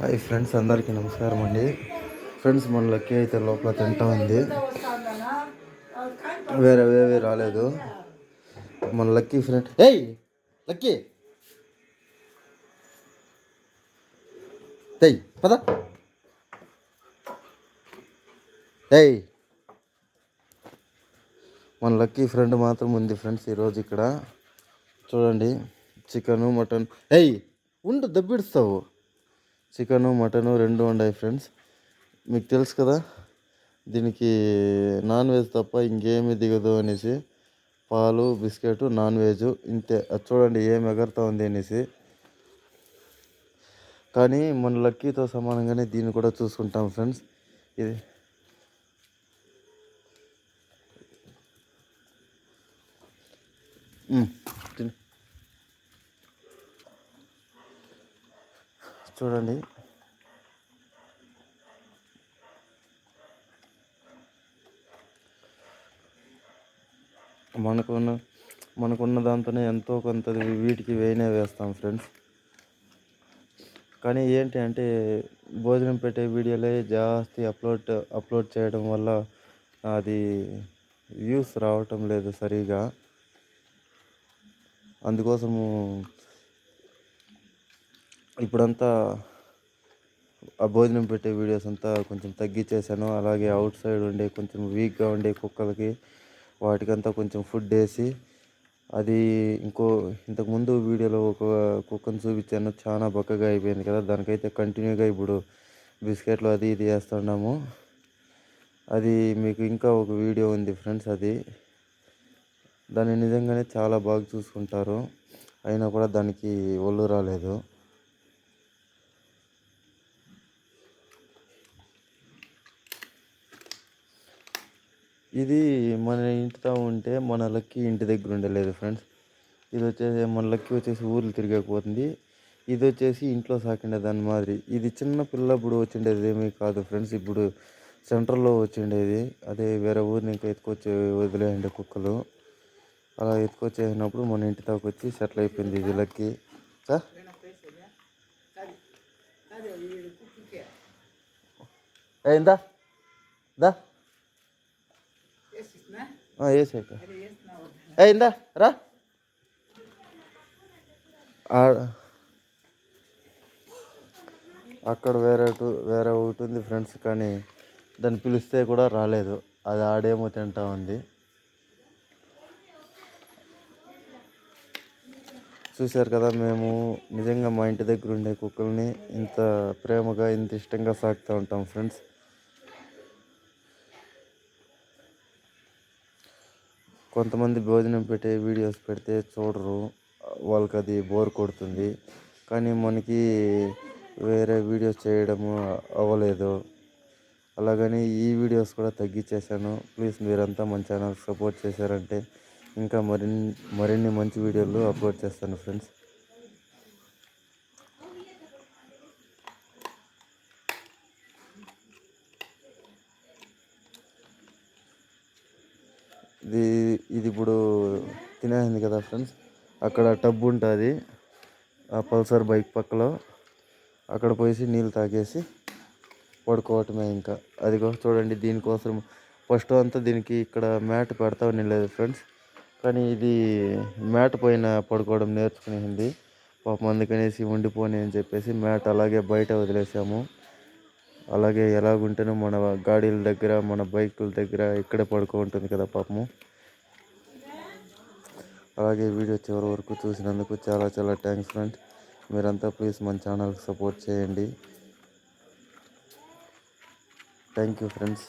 Hi friends అందరికీ నమస్కారం అండి. ఫ్రెండ్స్ మన లక్కీ అయితే లోపల తింటా ఉంది. వేరే రాలేదు. మన లక్కీ ఫ్రెండ్ ఏయ్ లక్కీ! ఏయ్ పద. ఏయ్ మన లక్కీ ఫ్రెండ్ మాత్రం ఉంది ఫ్రెండ్స్ ఈరోజు ఇక్కడ. చూడండి చికెను మటన్. ఎయ్ ఉండు దబ్బిడుస్తావు చికెను మటను రెండు ఉన్నాయి ఫ్రెండ్స్. మీకు తెలుసు కదా దీనికి నాన్ వెజ్ తప్ప ఇంకేమీ దిగదు అనేసి పాలు బిస్కెట్ నాన్ వెజ్ ఇంతే. అది చూడండి ఏం ఎగరుతా ఉంది అనేసి. కానీ మన లక్కీతో సమానంగానే దీన్ని కూడా చూసుకుంటాం ఫ్రెండ్స్. ఇది మ్మ్. తిను. చూడండి మనకున్న మనకున్న దాంతోనే ఎంతో కొంత వీటికి వేయనే వేస్తాం ఫ్రెండ్స్ కానీ ఏంటి అంటే భోజనం పెట్టే వీడియోలే జాస్తి అప్లోడ్ అప్లోడ్ చేయడం వల్ల అది వ్యూస్ రావటం లేదు సరిగా. అందుకోసము ఇప్పుడంతా ఆ భోజనం పెట్టే వీడియోస్ అంతా కొంచెం తగ్గించేసాను అలాగే అవుట్ సైడ్ ఉండే కొంచెం వీక్గా ఉండే కుక్కలకి వాటికంతా కొంచెం ఫుడ్ వేసి అది ఇంకో ఇంతకుముందు వీడియోలో ఒక కుక్కను చూపించాను. చాలా బక్కగా అయిపోయింది కదా. దానికైతే కంటిన్యూగా ఇప్పుడు బిస్కెట్లు అది ఇది వేస్తున్నాము. అది మీకు ఇంకా ఒక వీడియో ఉంది ఫ్రెండ్స్ అది దాన్ని నిజంగానే చాలా బాగా చూసుకుంటారు. అయినా కూడా దానికి ఒళ్ళు రాలేదు. ఇది మన ఇంటితో ఉంటే మన లక్కీ ఇంటి దగ్గర ఉండలేదు ఫ్రెండ్స్. ఇది వచ్చేసి మన లక్కీ వచ్చేసి ఊర్లు తిరిగకపోతుంది. ఇది వచ్చేసి ఇంట్లో సాకిండే దాని మాదిరి. ఇది చిన్న పిల్లప్పుడు వచ్చిండేది ఏమీ కాదు ఫ్రెండ్స్. ఇప్పుడు సెంటర్లో వచ్చిండేది. అదే వేరే ఊరిని ఇంకా ఎత్తుకొచ్చి వదిలేయండి కుక్కలు. అలా ఎత్తుకొచ్చేసినప్పుడు మన ఇంటి దాకా వచ్చి సెటిల్ అయిపోయింది ఇది? లక్కీ సార్ అయిందా దా వేసాక అయిందా రా. ఆ- అక్కడ వేరే వేరే ఒకటి ఉంది ఫ్రెండ్స్ కానీ దాన్ని పిలిస్తే కూడా రాలేదు. అది ఆడేమో తింటా ఉంది. చూశారు కదా మేము నిజంగా మా ఇంటి దగ్గర ఉండే కుక్కల్ని ఇంత ప్రేమగా ఇంత ఇష్టంగా సాకుతూ ఉంటాం ఫ్రెండ్స్. కొంతమంది భోజనం పెట్టే వీడియోస్ పెడితే చూడరు వాళ్ళకి అది బోర్ కొడుతుంది. కానీ మనకి వేరే వీడియోస్ చేయడము అవ్వలేదు. అలాగని ఈ వీడియోస్ కూడా తగ్గించేశాను ప్లీజ్ మీరంతా మన ఛానల్ సపోర్ట్ చేశారంటే ఇంకా మరిన్ని మరిన్ని మంచి వీడియోలు అప్లోడ్ చేస్తాను ఫ్రెండ్స్. ఇది ఇది ఇప్పుడు తినేసింది కదా ఫ్రెండ్స్. అక్కడ టబ్ ఉంటుంది. ఆ పల్సర్ బైక్ పక్కలో. అక్కడ పోయేసి నీళ్ళు తాగేసి పడుకోవటమే ఇంకా. అదిగో చూడండి దీనికోసం ఫస్ట్ అంతా దీనికి ఇక్కడ మ్యాట్ పెడతా ఉండలేదు ఫ్రెండ్స్. కానీ ఇది మ్యాట్ పైన పడుకోవడం నేర్చుకునేసింది. పాపం అందుకనేసి ఉండిపోని అని చెప్పేసి మ్యాట్ అలాగే బయట వదిలేసాము. అలాగే ఎలాగుంటేనో మన గాడీల దగ్గర మన బైకుల దగ్గర ఇక్కడే పడుకుంటుంది కదా పాపము. అలాగే వీడియో చివరి వరకు చూసినందుకు చాలా చాలా థ్యాంక్స్ ఫ్రెండ్స్ మీరంతా ప్లీజ్ మన ఛానల్కి సపోర్ట్ చేయండి. Thank you friends.